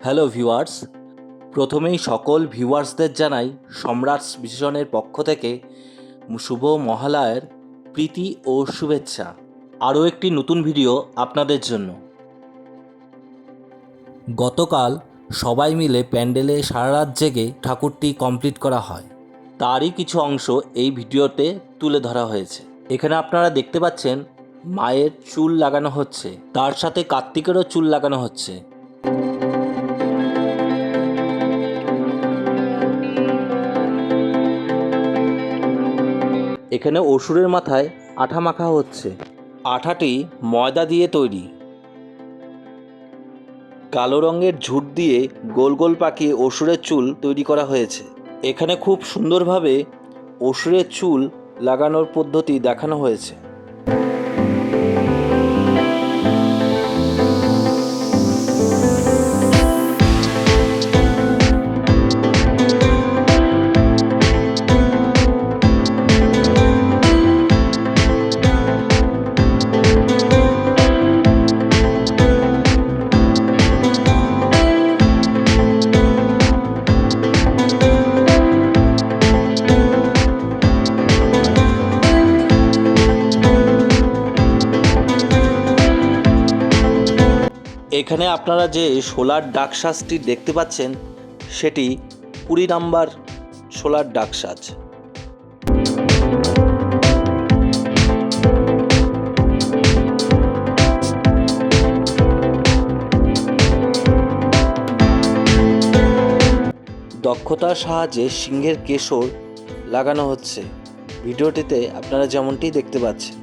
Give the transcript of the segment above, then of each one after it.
Hello viewers, প্রথমেই সকল ভিউয়ার্সদের জানাই সম্রাট বিশেষণের পক্ষ থেকে শুভ মহালয়ের প্রীতি ও শুভেচ্ছা। আরও একটি নতুন ভিডিও আপনাদের জন্য। গতকাল সবাই মিলে প্যান্ডেলে সারা রাত জেগে ঠাকুরটি কমপ্লিট করা হয়। তারই কিছু অংশ এই ভিডিওতে তুলে ধরা হয়েছে। এখানে আপনারা দেখতে পাচ্ছেন মায়ের চুল লাগানো হচ্ছে, তার সাথে কার্তিকেরও চুল লাগানো হচ্ছে। এখানে অসুরের মাথায় আঠা মাখা হচ্ছে। আঠাটি ময়দা দিয়ে তৈরি। কালো রঙের ঝুট দিয়ে গোল গোল পাকিয়ে অসুরের চুল তৈরি করা হয়েছে। এখানে খুব সুন্দরভাবে অসুরের চুল লাগানোর পদ্ধতি দেখানো হয়েছে। এখানে আপনারা যে সোলার ডাকসাজটি দেখতে পাচ্ছেন, সেটি কুড়ি নাম্বার সোলার ডাকসাজ। দক্ষতার সাহায্যে সিংহের কেশর লাগানো হচ্ছে। ভিডিওটিতে আপনারা যেমনটি দেখতে পাচ্ছেন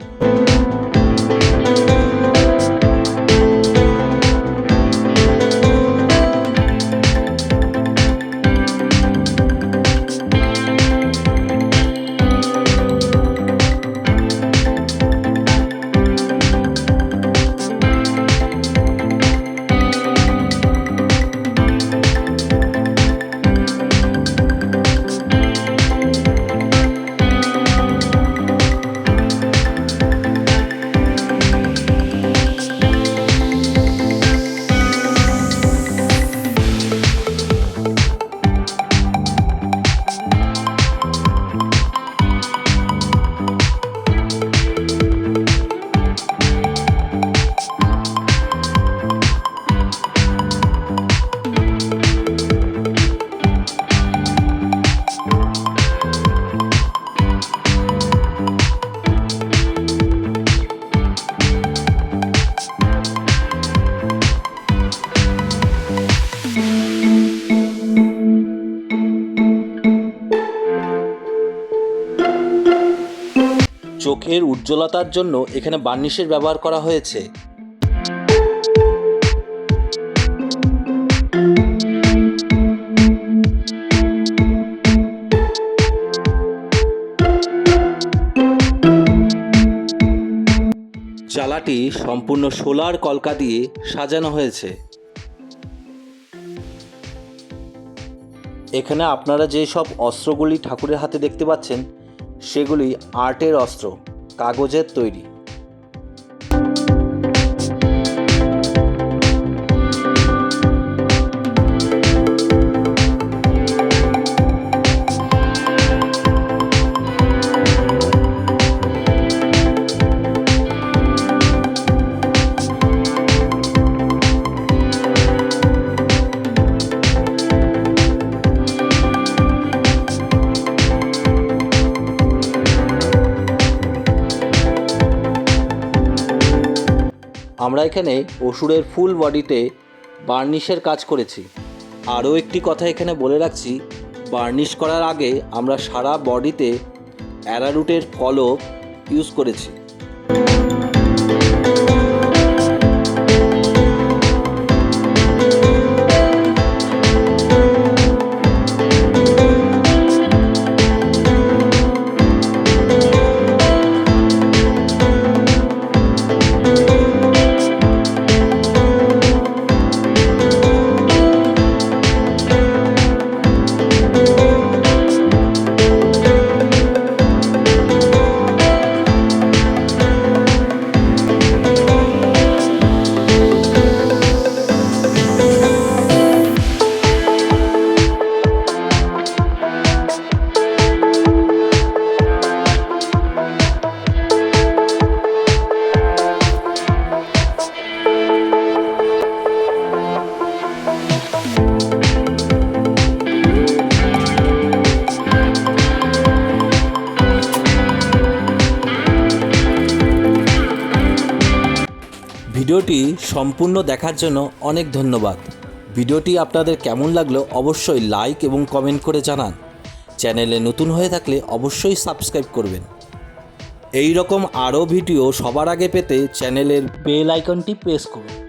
চোখের উজ্জ্বলতার জন্য এখানে বার্নিশের ব্যবহার করা হয়েছে। চালাটি সম্পূর্ণ সোলার কলকা দিয়ে সাজানো হয়েছে। এখানে আপনারা যে সব অস্ত্রগুলি ঠাকুরের হাতে দেখতে পাচ্ছেন সেগুলি আর্টের অস্ত্র কাগজের তৈরি। আমরা এখানে অসুরের ফুল বডিতে বার্নিশের কাজ করেছি। আরও একটি কথা এখানে বলে রাখছি, বার্নিশ করার আগে আমরা সারা বডিতে অ্যারারুটের কলপ ইউজ করেছি। ভিডিওটি সম্পূর্ণ দেখার জন্য অনেক ধন্যবাদ। ভিডিওটি আপনাদের কেমন লাগল অবশ্যই লাইক এবং কমেন্ট করে জানান। চ্যানেলে নতুন হয়ে থাকলে অবশ্যই সাবস্ক্রাইব করবেন। এই রকম আরও ভিডিও সবার আগে পেতে চ্যানেলের বেল আইকনটি প্রেস করুন।